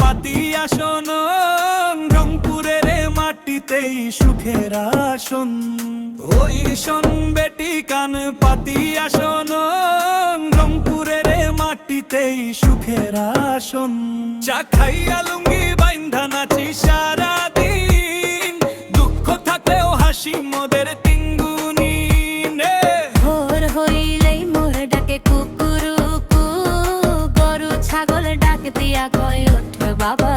পাতি আসন, রংপুরের মাটিতেই সুখের আসন। ওই শোন, বেটি কান পাতি আসন, রংপুরের মাটিতেই সুখের আসন। চা খাইয়া লুঙ্গি বাইন্ধা নাচি সারাদিন। দুঃখ থাকলেও হাসি মোদের দিয়া কয় ওঠ বাবা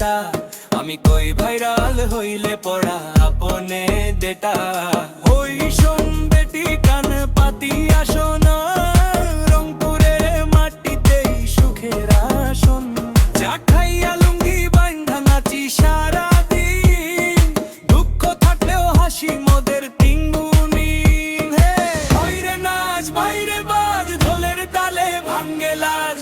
করবে আমি কই ভাইরাল হইলে পড়া আপনে ডেটা। ওই শোন বেটি, কান পাতি আসন। দুঃখ থাকলেও হাসি মোদের তিঙ্গুনি হে ঢোলের তালে ভাঙ্গে লাজ।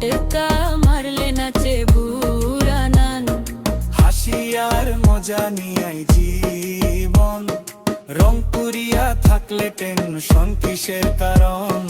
চটকা মারলে নাচে বুড়ানান। হাসি আর মজা নিয়াই জীবন। রংপুরিয়া থাকলে টেনশন কিসের কারণ?